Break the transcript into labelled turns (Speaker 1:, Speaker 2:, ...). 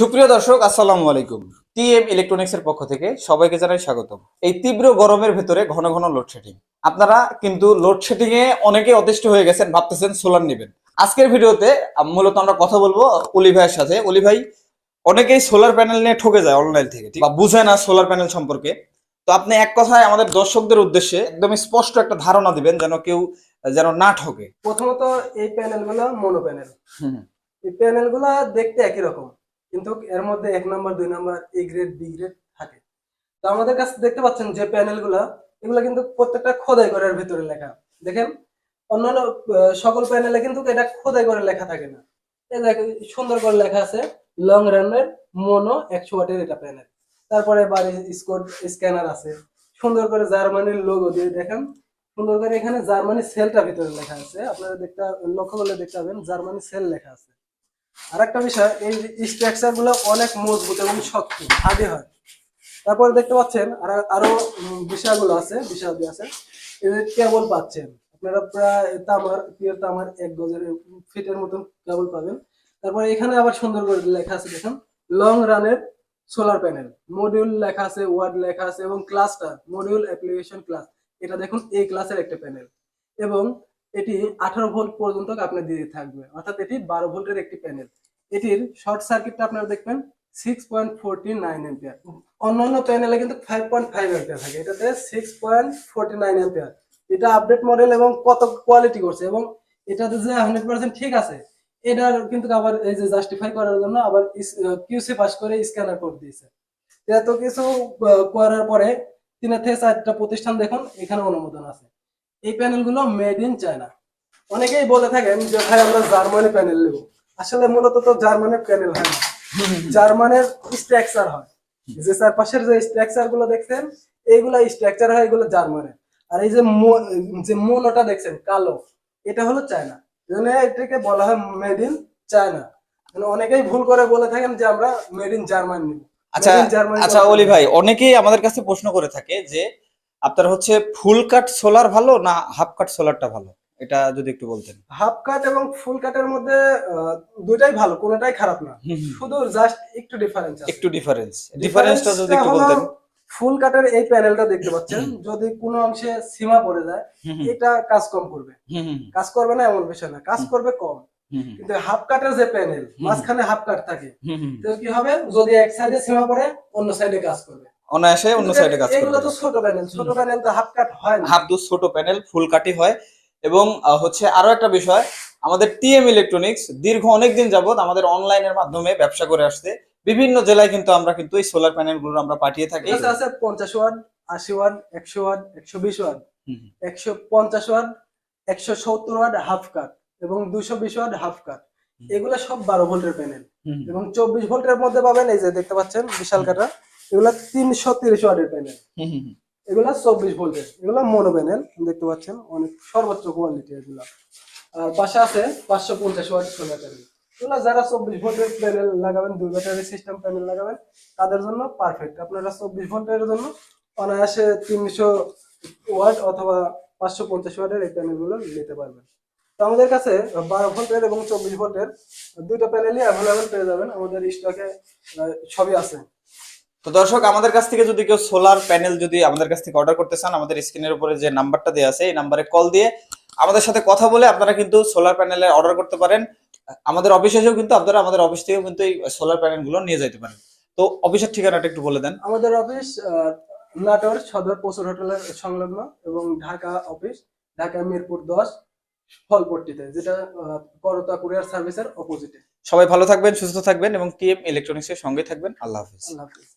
Speaker 1: সুপ্রিয় দর্শক আসসালামু আলাইকুম। টিএম ইলেকট্রনিক্স এর পক্ষ থেকে সবাইকে জানাই স্বাগতম। এই তীব্র গরমের ভেতরে ঘন ঘন লোডশেডিং আপনারা কিন্তু লোডশেডিং এ অনেকে অতিষ্ঠ হয়ে গেছেন ভাবতেছেন সোলার নেবেন। আজকের ভিডিওতে মূলত আমরা কথা বলব অলি ভাইয়ের সাথে। অলি ভাই অনেকেই সোলার প্যানেল নিয়ে ঠকে যায় অনলাইন থেকে? বা বুঝে না সোলার প্যানেল সম্পর্কে। তো আপনি এক কথায় আমাদের দর্শকদের উদ্দেশ্যে একদমই স্পষ্ট একটা ধারণা দিবেন যেন কেউ যেন না ঠকে।
Speaker 2: প্রথমত এই প্যানেলগুলো মনো প্যানেল এই প্যানেলগুলো দেখতে একই রকম। কিন্তু এর মধ্যে এক নাম্বার, দুই number A grade B grade থাকে। তো আমাদের কাছে দেখতে পাচ্ছেন যে প্যানেলগুলো এগুলো কিন্তু প্রত্যেকটা খোদাই করার ভিতরে লেখা। দেখেন, অন্যান্য সকল প্যানেলে কিন্তু এটা খোদাই করে লেখা থাকে না। সুন্দর করে লেখা আছে লং রানের মনো একশো ওয়াটের এটা প্যানেল তারপরে বাড়ি স্কোর স্ক্যানার আছে। সুন্দর করে জার্মানির লোগো দিয়ে দেখেন। সুন্দর করে এখানে জার্মানি সেলটা ভিতরে লেখা আছে। আপনারা দেখতে, লক্ষ্য করলে দেখতে পাবেন, জার্মানি সেল লেখা আছে। আর একটা বিষয়, এই স্ট্রাকচারগুলো অনেক মজবুত এবং শক্ত ভারী হয়। তারপরে দেখতে পাচ্ছেন, আর, আরও বিষয়গুলো আছে বিষয়াদি আছে। কেবল পাচ্ছেন, আপনারা প্রায় তামার পিওর তামার এক গজের ফিটের মতন কেবল পাবেন। তারপরে এখানে আবার সুন্দর করে লেখা আছে, দেখেন লং রানের সোলার প্যানেল মডিউল লেখা আছে ওয়ার্ড লেখা আছে এবং ক্লাসটা মডিউল অ্যাপ্লিকেশন ক্লাস এটা দেখুন, এই ক্লাসের একটা প্যানেল এবং এটি আঠারো ভোল্ট পর্যন্ত আপনার দিয়ে থাকবে। অর্থাৎ এটি বারো ভোল্টের একটি প্যানেল এটির শর্ট সার্কিটটা আপনারা দেখবেন six point forty nine ampere অন্যান্য প্যানেলে কিন্তু ফাইভ পয়েন্ট ফাইভ এম্পিয়ার থাকে। এটাতে six point forty nine ampere এটা আপডেট মডেল এবং কত কোয়ালিটি করছে এবং এটাতে যে হান্ড্রেড পার্সেন্ট ঠিক আছে, এটার কিন্তু আবার এই যে জাস্টিফাই করার জন্য আবার কিউসি পাস করে স্ক্যানার কোড দিয়েছে। এত কিছু করার পরে তিনের থেকে চারটা প্রতিষ্ঠান দেখুন, এখানে অনুমোদন আছে। এই প্যানেলগুলো মেড ইন চায়না অনেকেই বলে থাকেন যে ভাই আমরা জার্মানি প্যানেল নেব। আসলে মূলত তো জার্মানির প্যানেল হয় না। জার্মানের স্ট্রাকচার হয়। যে চারপাশের যে স্ট্রাকচারগুলো দেখছেন এইগুলা স্ট্রাকচার হয় এগুলো জার্মানের। আর এই যে যে মোনোটা দেখছেন কালো এটা হলো চায়না এজন্য এটাকে বলা হয় মেড ইন চায়না মানে অনেকেই ভুল করে বলে থাকেন যে আমরা মেড ইন জার্মান নিব।
Speaker 1: আচ্ছা আচ্ছা অলি ভাই অনেকেই আমাদের কাছে প্রশ্ন করে থাকে যে আপনার হচ্ছে ফুল কাট সোলার ভালো না হাফ কাট সোলারটা ভালো? এটা যদি একটু বলতেন।
Speaker 2: হাফ কাট এবং ফুল কাটের মধ্যে আহ, দুইটাই ভালো কোনোটাই খারাপ না। শুধু জাস্ট একটু ডিফারেন্স আছে।
Speaker 1: একটু ডিফারেন্স ডিফারেন্সটা যদি একটু বলতেন।
Speaker 2: ফুল কাটের এই প্যানেলটা দেখতে পাচ্ছেন যদি কোনো অংশে সীমা পড়ে যায় এটা কাজ কম করবে। কাজ করবে না এমন বিষয় না। কাজ করবে কম। কিন্তু হাফ কাটের যে প্যানেল মাঝখানে হাফ কাট থাকে। তো কি হবে? যদি এক সাইডে সীমা পড়ে অন্য সাইডে কাজ করবে।
Speaker 1: অনায়াসে অন্য সাইডে কাজ
Speaker 2: এগুলো তো ছোট প্যানেল ছোট প্যানেল তো হাফ কাট হয় না।
Speaker 1: হাফ দু ছোট প্যানেল ফুল কাটি হয়। এবং হচ্ছে আরও একটা বিষয় আমাদের টিএম ইলেকট্রনিক্স দীর্ঘ অনেক দিন যাবত আমাদের অনলাইনের মাধ্যমে ব্যবসা করে আসছে। বিভিন্ন জেলায় কিন্তু আমরা কিন্তু এই সোলার প্যানেলগুলো আমরা পাঠিয়ে থাকি।
Speaker 2: আছে পঞ্চাশ ওয়াট আশি ওয়াট একশো ওয়াট একশো বিশ ওয়াট একশো পঞ্চাশ ওয়াট একশো সত্তর ওয়াট হাফ কাট এবং দুইশো বিশ ওয়াট হাফ কাট এগুলো সব বারো ভোল্টের প্যানেল এবং চব্বিশ ভোল্টের মধ্যে পাবেন এই যে দেখতে পাচ্ছেন বিশাল কাটা এগুলা তিনশো তিরিশ ওয়ার্ডের প্যানেল। এগুলা চব্বিশ ভোল্টের এগুলা মনো প্যানেল দেখতে পাচ্ছেন অনেক সর্বোচ্চ কোয়ালিটি এগুলা। আর পাশে আছে পাঁচশো পঞ্চাশ ওয়াট সোলার প্যানেল এগুলা যারা চব্বিশ ভোল্টের প্যানেল লাগাবেন দুই ব্যাটারি সিস্টেম প্যানেল লাগাবেন তাদের জন্য পারফেক্ট আপনারা চব্বিশ ভোল্টের জন্য অনায়াসে তিনশো ওয়াট অথবা পাঁচশো পঞ্চাশ ওয়াটের এই প্যানেলগুলো নিতে পারবেন। তো আমাদের কাছে বারো ভোল্টের এবং চব্বিশ ভোল্টের দুইটা প্যানেলই অ্যাভেলেবেল পেয়ে যাবেন। আমাদের স্টকে সবই আছে।
Speaker 1: তো দর্শক আমাদের কাছ থেকে যদি কেউ সোলার প্যানেল যদি আমাদের কাছ থেকে অর্ডার করতে চান আমাদের স্ক্রিনের উপরে যে নাম্বারটা দেওয়া আছে এই নাম্বারে কল দিয়ে আমাদের সাথে কথা বলে আপনারা কিন্তু সোলার প্যানেলে অর্ডার করতে পারেন। আমাদের অফিস এসেও কিন্তু আপনারা আমাদের অফিস থেকেও কিন্তু এই সোলার প্যানেলগুলো নিয়ে যেতে পারেন। তো অফিসের ঠিকানাটা একটু বলে দেন।
Speaker 2: আমাদের অফিস নাটোর সদর পশুর হোটেলের সংলগ্ন এবং ঢাকা অফিস ঢাকা মিরপুর দশ ফলপট্টিতে যেটা করতা কুরিয়ার সার্ভিসের অপোজিটে
Speaker 1: সবাই ভালো থাকবেন সুস্থ থাকবেন এবং টিএম ইলেকট্রনিক্স এর সঙ্গে থাকবেন। আল্লাহ হাফিজ।
Speaker 2: আল্লাহ হাফিজ।